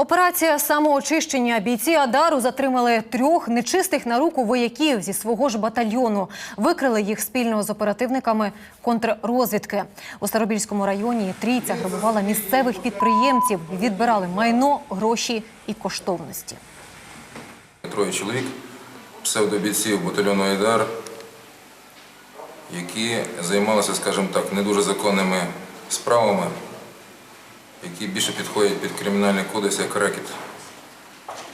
Операція самоочищення бійці Адару затримали трьох нечистих на руку вояків зі свого ж батальйону. Викрили їх спільно з оперативниками контррозвідки. У Старобільському районі трійця грабувала місцевих підприємців, відбирали майно, гроші і коштовності. Троє чоловік, псевдобійців батальйону Айдар, які займалися, скажімо так, не дуже законними справами, які більше підходять під кримінальний кодекс як рекет.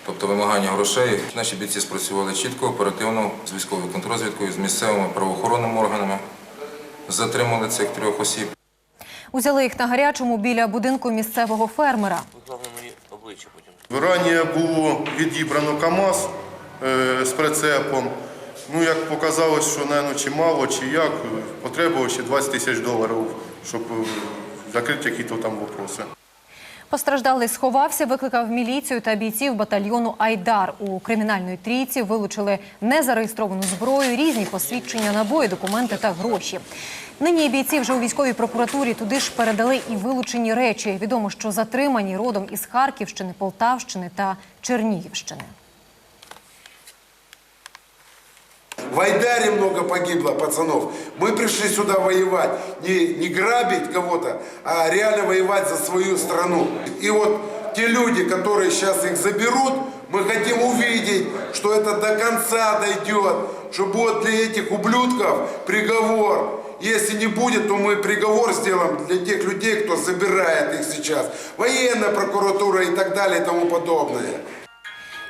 Тобто вимагання грошей. Наші бійці спрацювали чітко, оперативно з військовою контррозвідкою, з місцевими правоохоронними органами. Затримали цих трьох осіб. Узяли їх на гарячому біля будинку місцевого фермера. Раніше було відібрано КАМАЗ е, з прицепом. Ну, як показалось, що не, чи мало, чи як, потребувало ще 20 тисяч доларів, щоб закрити якісь там вопроси. Постраждалий сховався, викликав міліцію та бійців батальйону Айдар. У кримінальної трійці вилучили незареєстровану зброю, різні посвідчення, набої, документи та гроші. Нині бійці вже у військовій прокуратурі туди ж передали і вилучені речі. Відомо, що затримані родом із Харківщини, Полтавщини та Чернігівщини. В Айдаре много погибло пацанов. Мы пришли сюда воевать, не, не грабить кого-то, а реально воевать за свою страну. И вот те люди, которые сейчас их заберут, мы хотим увидеть, что это до конца дойдет, что будет для этих ублюдков приговор. Если не будет, то мы приговор сделаем для тех людей, кто забирает их сейчас. Военная прокуратура и так далее и тому подобное.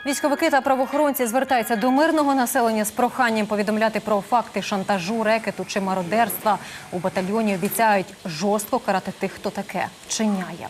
Військовики та правоохоронці звертаються до мирного населення з проханням повідомляти про факти шантажу, рекету чи мародерства. У батальйоні обіцяють жорстко карати тих, хто таке вчиняє.